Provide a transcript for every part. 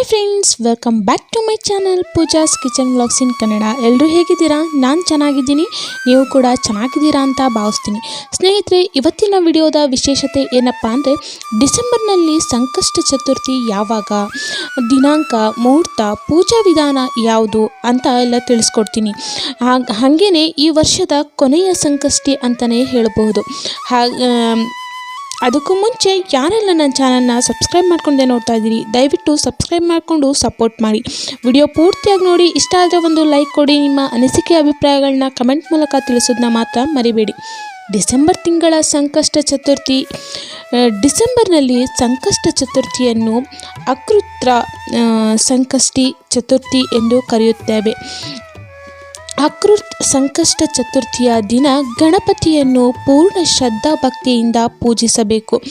Hi friends welcome back to my channel Pooja's kitchen vlogs in Kannada ಎಲ್ಲರೂ ಹೇಗಿದ್ದೀರಾ? ನಾನು ಚೆನ್ನಾಗಿದ್ದೀನಿ. ನೀವು ಕೂಡ ಚೆನ್ನಾಗಿದ್ದೀರಾ ಅಂತ ಭಾವಿಸ್ತೀನಿ. ಸ್ನೇಹಿತರೆ, ಇವತ್ತಿನ ವಿಡಿಯೋದ ವಿಶೇಷತೆ ಏನಪ್ಪ ಅಂದರೆ, ಡಿಸೆಂಬರ್ನಲ್ಲಿ ಸಂಕಷ್ಟ ಚತುರ್ಥಿ ಯಾವಾಗ? ದಿನಾಂಕ, ಮುಹೂರ್ತ, ಪೂಜಾ ವಿಧಾನ ಯಾವುದು ಅಂತ ಎಲ್ಲ ತಿಳಿಸ್ಕೊಡ್ತೀನಿ. ಹಾಗೆ, ಹಾಗೇನೆ ಈ ವರ್ಷದ ಕೊನೆಯ ಸಂಕಷ್ಟಿ ಅಂತಲೇ ಹೇಳಬಹುದು. ಅದಕ್ಕೂ ಮುಂಚೆ ಯಾರೆಲ್ಲ ನನ್ನ ಚಾನಲ್ನ ಸಬ್ಸ್ಕ್ರೈಬ್ ಮಾಡ್ಕೊಂಡೆ ನೋಡ್ತಾ ಇದ್ದೀರಿ, ದಯವಿಟ್ಟು ಸಬ್ಸ್ಕ್ರೈಬ್ ಮಾಡಿಕೊಂಡು ಸಪೋರ್ಟ್ ಮಾಡಿ. ವಿಡಿಯೋ ಪೂರ್ತಿಯಾಗಿ ನೋಡಿ, ಇಷ್ಟ ಆದರೆ ಒಂದು ಲೈಕ್ ಕೊಡಿ. ನಿಮ್ಮ ಅನಿಸಿಕೆ ಅಭಿಪ್ರಾಯಗಳನ್ನ ಕಮೆಂಟ್ ಮೂಲಕ ತಿಳಿಸೋದನ್ನ ಮಾತ್ರ ಮರಿಬೇಡಿ. ಡಿಸೆಂಬರ್ ತಿಂಗಳ ಸಂಕಷ್ಟ ಚತುರ್ಥಿ ಡಿಸೆಂಬರ್ನಲ್ಲಿ ಸಂಕಷ್ಟ ಚತುರ್ಥಿಯನ್ನು ಅಕೃತ್ರ ಸಂಕಷ್ಟಿ ಚತುರ್ಥಿ ಎಂದು ಕರೆಯುತ್ತೇವೆ. ಅಕೃತ್ ಸಂಕಷ್ಟ ಚತುರ್ಥಿಯ ದಿನ ಗಣಪತಿಯನ್ನು ಪೂರ್ಣ ಶ್ರದ್ಧಾ ಭಕ್ತಿಯಿಂದ ಪೂಜಿಸಬೇಕು.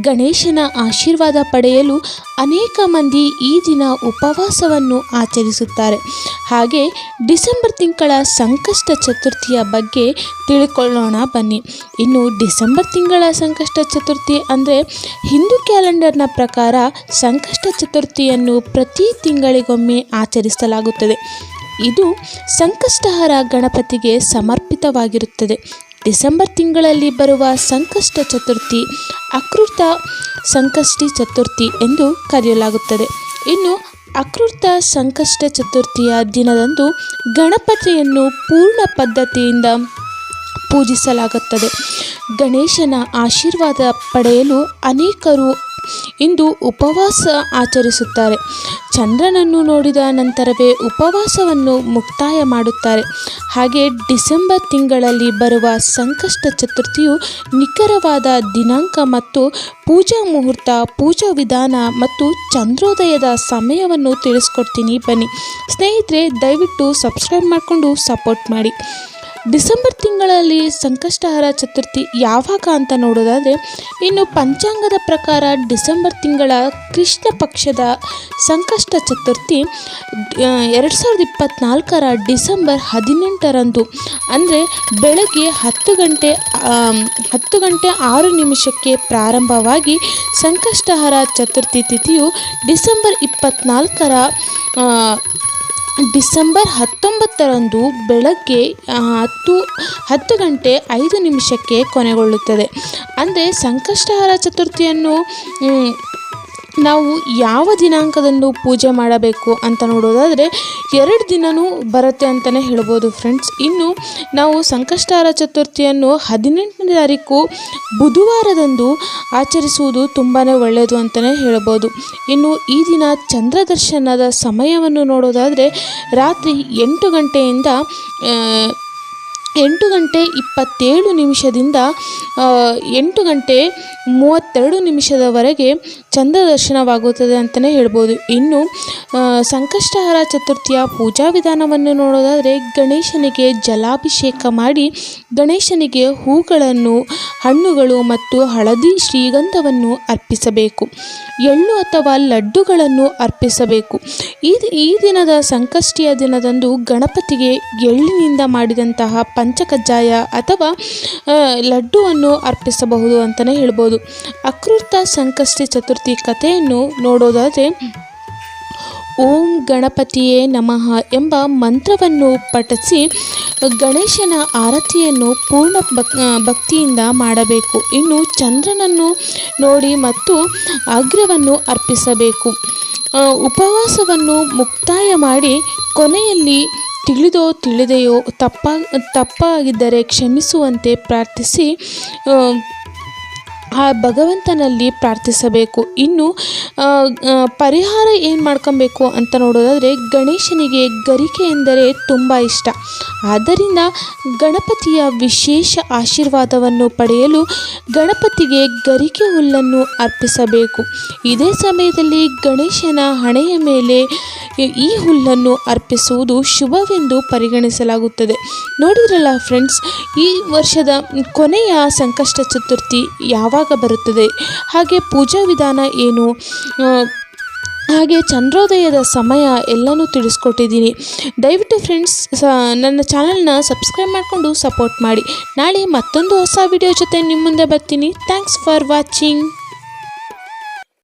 ಗಣೇಶನ ಆಶೀರ್ವಾದ ಪಡೆಯಲು ಅನೇಕ ಮಂದಿ ಈ ದಿನ ಉಪವಾಸವನ್ನು ಆಚರಿಸುತ್ತಾರೆ. ಹಾಗೆ ಡಿಸೆಂಬರ್ ತಿಂಗಳ ಸಂಕಷ್ಟ ಚತುರ್ಥಿಯ ಬಗ್ಗೆ ತಿಳ್ಕೊಳ್ಳೋಣ ಬನ್ನಿ. ಇನ್ನು ಡಿಸೆಂಬರ್ ತಿಂಗಳ ಸಂಕಷ್ಟ ಚತುರ್ಥಿ ಅಂದರೆ ಹಿಂದೂ ಕ್ಯಾಲೆಂಡರ್ನ ಪ್ರಕಾರ ಸಂಕಷ್ಟ ಚತುರ್ಥಿಯನ್ನು ಪ್ರತಿ ತಿಂಗಳಿಗೊಮ್ಮೆ ಆಚರಿಸಲಾಗುತ್ತದೆ. ಇದು ಸಂಕಷ್ಟಹರ ಗಣಪತಿಗೆ ಸಮರ್ಪಿತವಾಗಿರುತ್ತದೆ. ಡಿಸೆಂಬರ್ ತಿಂಗಳಲ್ಲಿ ಬರುವ ಸಂಕಷ್ಟ ಚತುರ್ಥಿ, ಅಕೃತ ಸಂಕಷ್ಟಿ ಚತುರ್ಥಿ ಎಂದು ಕರೆಯಲಾಗುತ್ತದೆ. ಇನ್ನು ಅಕೃತ ಸಂಕಷ್ಟ ಚತುರ್ಥಿಯ ದಿನದಂದು ಗಣಪತಿಯನ್ನು ಪೂರ್ಣ ಪದ್ಧತಿಯಿಂದ ಪೂಜಿಸಲಾಗುತ್ತದೆ. ಗಣೇಶನ ಆಶೀರ್ವಾದ ಪಡೆಯಲು ಅನೇಕರು ಇಂದು ಉಪವಾಸ ಆಚರಿಸುತ್ತಾರೆ. ಚಂದ್ರನನ್ನು ನೋಡಿದ ನಂತರವೇ ಉಪವಾಸವನ್ನು ಮುಕ್ತಾಯ ಮಾಡುತ್ತಾರೆ. ಹಾಗೆ ಡಿಸೆಂಬರ್ ತಿಂಗಳಲ್ಲಿ ಬರುವ ಸಂಕಷ್ಟ ಚತುರ್ಥಿಯು ನಿಖರವಾದ ದಿನಾಂಕ ಮತ್ತು ಪೂಜಾ ಮುಹೂರ್ತ, ಪೂಜಾ ವಿಧಾನ ಮತ್ತು ಚಂದ್ರೋದಯದ ಸಮಯವನ್ನು ತಿಳಿಸ್ಕೊಡ್ತೀನಿ. ಬನ್ನಿ. ಸ್ನೇಹಿತರೆ, ದಯವಿಟ್ಟು ಸಬ್ಸ್ಕ್ರೈಬ್ ಮಾಡಿಕೊಂಡು ಸಪೋರ್ಟ್ ಮಾಡಿ. ಡಿಸೆಂಬರ್ ತಿಂಗಳಲ್ಲಿ ಸಂಕಷ್ಟಹರ ಚತುರ್ಥಿ ಯಾವಾಗ ಅಂತ ನೋಡೋದಾದರೆ, ಇನ್ನು ಪಂಚಾಂಗದ ಪ್ರಕಾರ ಡಿಸೆಂಬರ್ ತಿಂಗಳ ಕೃಷ್ಣ ಪಕ್ಷದ ಸಂಕಷ್ಟ ಚತುರ್ಥಿ ಎರಡು ಸಾವಿರದ ಇಪ್ಪತ್ತ್ನಾಲ್ಕರ ಡಿಸೆಂಬರ್ ಹದಿನೆಂಟರಂದು. ಅಂದರೆ ಬೆಳಗ್ಗೆ ಹತ್ತು ಗಂಟೆ ಹತ್ತು ಗಂಟೆ ಆರು ನಿಮಿಷಕ್ಕೆ ಪ್ರಾರಂಭವಾಗಿ ಸಂಕಷ್ಟಹರ ಚತುರ್ಥಿ ತಿಥಿಯು ಡಿಸೆಂಬರ್ ಇಪ್ಪತ್ತ್ನಾಲ್ಕರ ಡಿಸೆಂಬರ್ ಹತ್ತೊಂಬತ್ತರಂದು ಬೆಳಗ್ಗೆ ಹತ್ತು ಹತ್ತು ಗಂಟೆ ಐದು ನಿಮಿಷಕ್ಕೆ ಕೊನೆಗೊಳ್ಳುತ್ತದೆ. ಅಂದರೆ ಸಂಕಷ್ಟಹರ ಚತುರ್ಥಿಯನ್ನು ನಾವು ಯಾವ ದಿನಾಂಕದಂದು ಪೂಜೆ ಮಾಡಬೇಕು ಅಂತ ನೋಡೋದಾದರೆ ಎರಡು ದಿನವೂ ಬರುತ್ತೆ ಅಂತಲೇ ಹೇಳ್ಬೋದು ಫ್ರೆಂಡ್ಸ್ ಇನ್ನು ನಾವು ಸಂಕಷ್ಟಾರ ಚತುರ್ಥಿಯನ್ನು ಹದಿನೆಂಟನೇ ತಾರೀಕು ಬುಧವಾರದಂದು ಆಚರಿಸುವುದು ತುಂಬಾ ಒಳ್ಳೆಯದು ಅಂತಲೇ ಹೇಳ್ಬೋದು. ಇನ್ನು ಈ ದಿನ ಚಂದ್ರದರ್ಶನದ ಸಮಯವನ್ನು ನೋಡೋದಾದರೆ ರಾತ್ರಿ ಎಂಟು ಗಂಟೆಯಿಂದ ಎಂಟು ಗಂಟೆ ಇಪ್ಪತ್ತೇಳು ನಿಮಿಷದಿಂದ ಎಂಟು ಗಂಟೆ ಮೂವತ್ತೆರಡು ನಿಮಿಷದವರೆಗೆ ಚಂದ್ರ ದರ್ಶನವಾಗುತ್ತದೆ ಅಂತಲೇ ಹೇಳ್ಬೋದು. ಇನ್ನು ಸಂಕಷ್ಟಹರ ಚತುರ್ಥಿಯ ಪೂಜಾ ವಿಧಾನವನ್ನು ನೋಡೋದಾದರೆ, ಗಣೇಶನಿಗೆ ಜಲಾಭಿಷೇಕ ಮಾಡಿ, ಗಣೇಶನಿಗೆ ಹೂಗಳನ್ನು, ಹಣ್ಣುಗಳು ಮತ್ತು ಹಳದಿ ಶ್ರೀಗಂಧವನ್ನು ಅರ್ಪಿಸಬೇಕು. ಎಳ್ಳು ಅಥವಾ ಲಡ್ಡುಗಳನ್ನು ಅರ್ಪಿಸಬೇಕು. ಈ ಈ ದಿನದ ಸಂಕಷ್ಟಿಯ ದಿನದಂದು ಗಣಪತಿಗೆ ಎಳ್ಳಿನಿಂದ ಮಾಡಿದಂತಹ ಪಂಚಕಜ್ಜಾಯ ಅಥವಾ ಲಡ್ಡುವನ್ನು ಅರ್ಪಿಸಬಹುದು ಅಂತಲೇ ಹೇಳ್ಬೋದು. ಅಕೃತ ಸಂಕಷ್ಟಿ ಚತುರ್ಥಿ ಕಥೆಯನ್ನು ನೋಡೋದಾದರೆ, ಓಂ ಗಣಪತಿಯೇ ನಮಃ ಎಂಬ ಮಂತ್ರವನ್ನು ಪಠಿಸಿ, ಗಣೇಶನ ಆರತಿಯನ್ನು ಪೂರ್ಣ ಭಕ್ ಭಕ್ತಿಯಿಂದ ಮಾಡಬೇಕು. ಇನ್ನು ಚಂದ್ರನನ್ನು ನೋಡಿ ಮತ್ತು ಅಗ್ರವನ್ನು ಅರ್ಪಿಸಬೇಕು. ಉಪವಾಸವನ್ನು ಮುಕ್ತಾಯ ಮಾಡಿ ಕೊನೆಯಲ್ಲಿ ತಿಳಿದೋ ತಿಳಿದೆಯೋ ತಪ್ಪ ತಪ್ಪಾಗಿದ್ದರೆ ಕ್ಷಮಿಸುವಂತೆ ಪ್ರಾರ್ಥಿಸಿ ಆ, ಭಗವಂತನಲ್ಲಿ ಪ್ರಾರ್ಥಿಸಬೇಕು. ಇನ್ನು ಪರಿಹಾರ ಏನು ಮಾಡ್ಕೊಬೇಕು ಅಂತ ನೋಡೋದಾದರೆ ಗಣೇಶನಿಗೆ ಗರಿಕೆ ಎಂದರೆ ತುಂಬ ಇಷ್ಟ. ಆದ್ದರಿಂದ ಗಣಪತಿಯ ವಿಶೇಷ ಆಶೀರ್ವಾದವನ್ನು ಪಡೆಯಲು ಗಣಪತಿಗೆ ಗರಿಕೆ ಹುಲ್ಲನ್ನು ಅರ್ಪಿಸಬೇಕು. ಇದೇ ಸಮಯದಲ್ಲಿ ಗಣೇಶನ ಹಣೆಯ ಮೇಲೆ ಈ- ಹುಲ್ಲನ್ನು ಅರ್ಪಿಸುವುದು ಶುಭವೆಂದು ಪರಿಗಣಿಸಲಾಗುತ್ತದೆ. ನೋಡಿದ್ರಲ್ಲ ಫ್ರೆಂಡ್ಸ್ ಈ ವರ್ಷದ ಕೊನೆಯ ಸಂಕಷ್ಟ ಚತುರ್ಥಿ ಯಾವಾಗ ಬರುತ್ತದೆ? ಹಾಗೆ ಪೂಜಾ ವಿಧಾನ ಏನು? ಹಾಗೆ ಚಂದ್ರೋದಯದ ಸಮಯ ಎಲ್ಲನೂ ತಿಳಿಸ್ಕೊಟ್ಟಿದ್ದೀನಿ. ದಯವಿಟ್ಟು ಫ್ರೆಂಡ್ಸ್ ನನ್ನ ಚಾನಲ್ನ ಸಬ್ಸ್ಕ್ರೈಬ್ ಮಾಡಿಕೊಂಡು ಸಪೋರ್ಟ್ ಮಾಡಿ. ನಾಳೆ ಮತ್ತೊಂದು ಹೊಸ ವಿಡಿಯೋ ಜೊತೆ ನಿಮ್ಮ ಮುಂದೆ ಬರ್ತೀನಿ. Thanks for watching